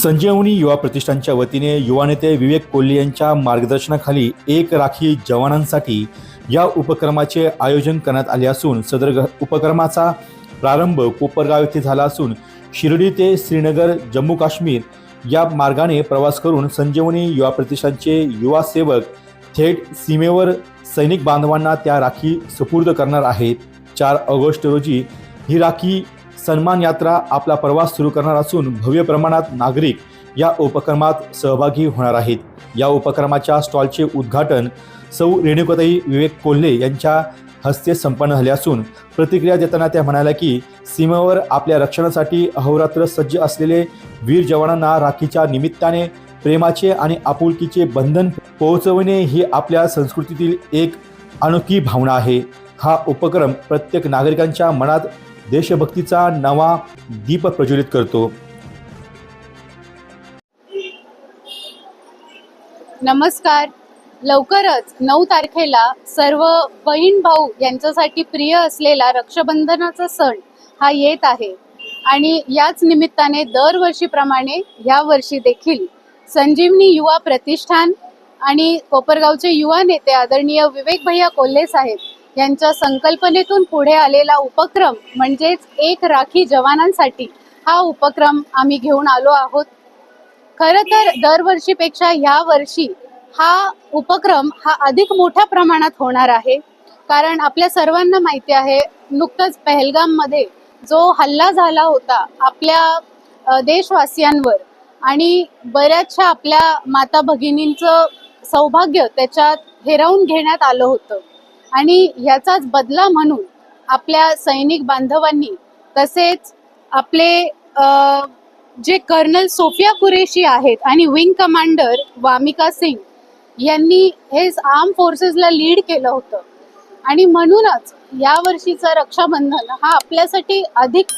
संजीवनी युवा प्रतिष्ठानच्या वतीने युवा नेते विवेक कोल्हे यांच्या मार्गदर्शनाखाली एक राखी जवानांसाठी या उपक्रमाचे आयोजन करण्यात आले असून सदर उपक्रमाचा प्रारंभ कोपरगाव येथे झाला असून शिर्डी ते श्रीनगर जम्मू काश्मीर या मार्गाने प्रवास करून संजीवनी युवा प्रतिष्ठानचे युवा सेवक थेट सीमेवर सैनिक बांधवांना त्या राखी सुपूर्द करणार आहेत. चार ऑगस्ट रोजी ही राखी सन्मान यात्रा आपला प्रवास सुरू करणार असून भव्य प्रमाणात नागरिक या उपक्रमात सहभागी होणार आहेत. या उपक्रमाच्या स्टॉलचे उद्घाटन सौ रेणुकताई विवेक कोल्हे यांच्या हस्ते संपन्न झाले असून प्रतिक्रिया देताना त्या म्हणाल्या की सीमेवर आपल्या रक्षणासाठी अहोरात्र सज्ज असलेले वीर जवानांना राखीच्या निमित्ताने प्रेमाचे आणि आपुलकीचे बंधन पोहोचवणे ही आपल्या संस्कृतीतील एक अनोखी भावना आहे. हा उपक्रम प्रत्येक नागरिकांच्या मनात देशभक्तीचा नवा दीप प्रज्वलित करतो. नमस्कार. लवकरच नऊ तारखेला सर्व बहीण भाऊ यांच्यासाठी प्रिय असलेला रक्षाबंधनाचा सण हा येत आहे. आणि याच निमित्ताने दरवर्षीप्रमाणे या वर्षी देखील संजीवनी युवा प्रतिष्ठान आणि कोपरगावचे युवा नेते आदरणीय विवेक भैया कोल्हे साहेब यांच्या संकल्पनेतून पुढे आलेला उपक्रम म्हणजेच एक राखी जवानांसाठी हा उपक्रम आम्ही घेऊन आलो आहोत. खरं तर दरवर्षीपेक्षा ह्या वर्षी हा उपक्रम हा अधिक मोठ्या प्रमाणात होणार आहे. कारण आपल्या सर्वांना माहिती आहे नुकतंच पहलगाममध्ये जो हल्ला झाला होता आपल्या देशवासियांवर आणि बऱ्याचशा आपल्या माता भगिनींचं सौभाग्य त्याच्यात हेरावून घेण्यात आलं होतं. आणि याचाच बदला म्हणून आपल्या सैनिक बांधवांनी तसेच आपले जे कर्नल सोफिया कुरेशी आहेत आणि विंग कमांडर वामिका सिंग यांनी हे आर्म फोर्सेसला लीड केलं होतं. आणि म्हणूनच या वर्षीचं रक्षाबंधन हा आपल्यासाठी अधिक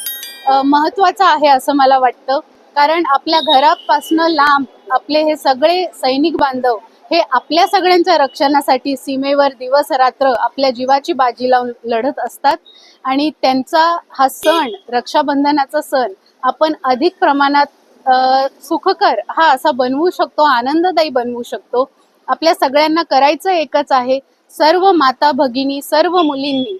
महत्त्वाचा आहे असं मला वाटतं. कारण आपल्या घरापासनं लांब आपले हे सगळे सैनिक बांधव हे आपल्या सगळ्यांच्या रक्षणासाठी सीमेवर दिवस रात्र आपल्या जीवाची बाजी लावून लढत असतात. आणि त्यांचा हा सण रक्षाबंधनाचा सण आपण अधिक प्रमाणात सुखकर हा असा बनवू शकतो आनंददायी बनवू शकतो. आपल्या सगळ्यांना करायचं एकच आहे सर्व माता भगिनी सर्व मुलींनी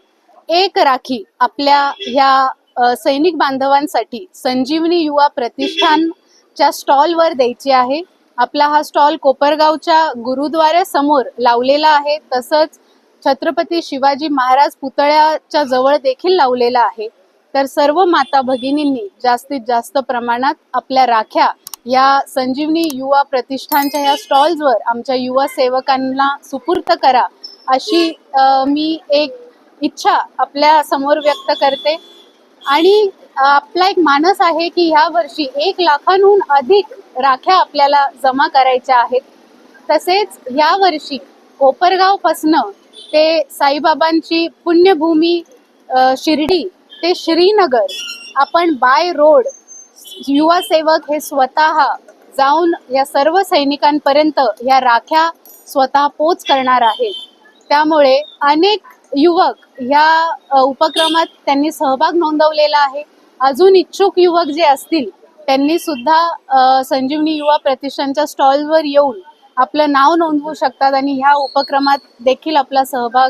एक राखी आपल्या ह्या सैनिक बांधवांसाठी संजीवनी युवा प्रतिष्ठानच्या स्टॉलवर द्यायची आहे. आपला हा स्टॉल कोपरगावच्या गुरुद्वाऱ्यासमोर लावलेला आहे. तसंच छत्रपती शिवाजी महाराज पुतळ्याच्या जवळ देखील लावलेला आहे. तर सर्व माता भगिनींनी जास्तीत जास्त प्रमाणात आपल्या राख्या या संजीवनी युवा प्रतिष्ठानच्या या स्टॉल्सवर आमच्या युवा सेवकांना सुपूर्त करा अशी मी एक इच्छा आपल्यासमोर व्यक्त करते. आणि आपला एक मानस आहे की ह्या वर्षी एक लाखांहून अधिक राख्या आपल्याला जमा करायच्या आहेत. तसेच या वर्षी कोपरगावपासनं ते साईबाबांची पुण्यभूमी शिर्डी ते श्रीनगर आपण बाय रोड युवा सेवक हे स्वतः जाऊन या सर्व सैनिकांपर्यंत या राख्या स्वतः पोच करणार आहेत. त्यामुळे अनेक युवक या उपक्रमात त्यांनी सहभाग नोंदवलेला आहे. अजून इच्छुक युवक जे असतील त्यांनी सुद्धा संजीवनी युवा प्रतिष्ठानच्या स्टॉलवर येऊन आपलं नाव नोंदवू शकतात आणि ह्या उपक्रमात देखील आपला सहभाग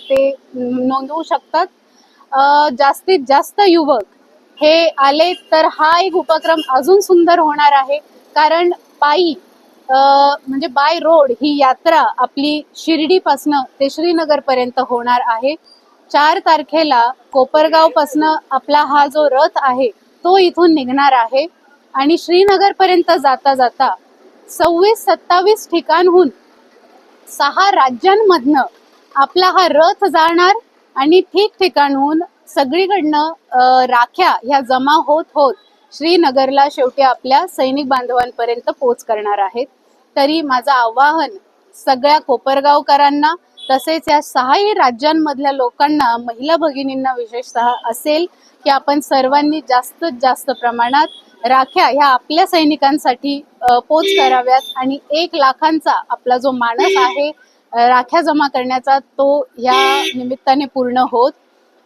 ते नोंदवू शकतात. जास्तीत जास्त युवक हे आले तर हा एक उपक्रम अजून सुंदर होणार आहे. कारण पायी म्हणजे बाय रोड ही यात्रा आपली शिर्डीपासनं ते श्रीनगरपर्यंत होणार आहे. चार तारखेला कोपरगावपासनं आपला हा जो रथ आहे तो इथून निघणार आहे. आणि श्रीनगरपर्यंत जाता जाता सव्वीस सत्तावीस ठिकाणहून सहा राज्यांमधनं आपला हा रथ जाणार आणि ठिकठिकाणहून सगळीकडनं राख्या ह्या जमा होत होत श्रीनगरला शेवटी आपल्या सैनिक बांधवांपर्यंत पोच करणार आहेत. तरी माझं आवाहन सगळ्या कोपरगावकरांना तसेच या सहाही राज्यांमधल्या लोकांना महिला भगिनींना विशेषतः असेल की आपण सर्वांनी जास्तीत जास्त प्रमाणात राख्या ह्या आपल्या सैनिकांसाठी पोच कराव्यात आणि एक लाखांचा आपला जो मानस आहे राख्या जमा करण्याचा तो या निमित्ताने पूर्ण होत.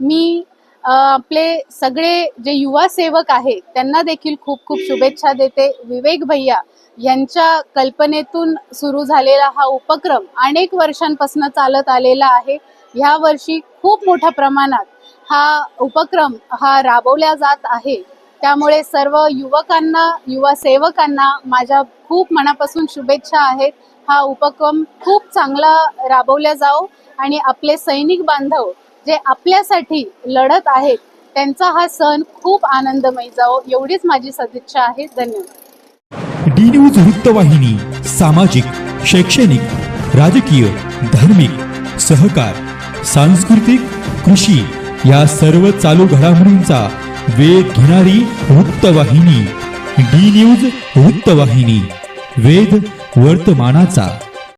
मी आपले सगळे जे युवा सेवक आहेत त्यांना देखील खूप खूप शुभेच्छा देते. विवेक भैया यांच्या कल्पनेतून सुरू झालेला हा उपक्रम अनेक वर्षांपासून चालत आलेला आहे. ह्या वर्षी खूप मोठ्या प्रमाणात हा उपक्रम हा राबवला जात आहे. त्यामुळे सर्व युवकांना युवा सेवकांना माझ्या खूप मनापासून शुभेच्छा आहेत. हा उपक्रम खूप चांगला राबवला जाओ आणि आपले सैनिक बांधव जे आपल्यासाठी लढत आहेत त्यांचा हा सण खूप आनंदमयी जावो एवढीच माझी सदिच्छा आहे. धन्यवाद. डी न्यूज वृत्तवाहिनी सामाजिक शैक्षणिक राजकीय धार्मिक सहकार सांस्कृतिक कृषी या सर्व चालू घडामोडींचा वेध घेणारी वृत्तवाहिनी डी न्यूज वृत्तवाहिनी वेध वर्तमानाचा.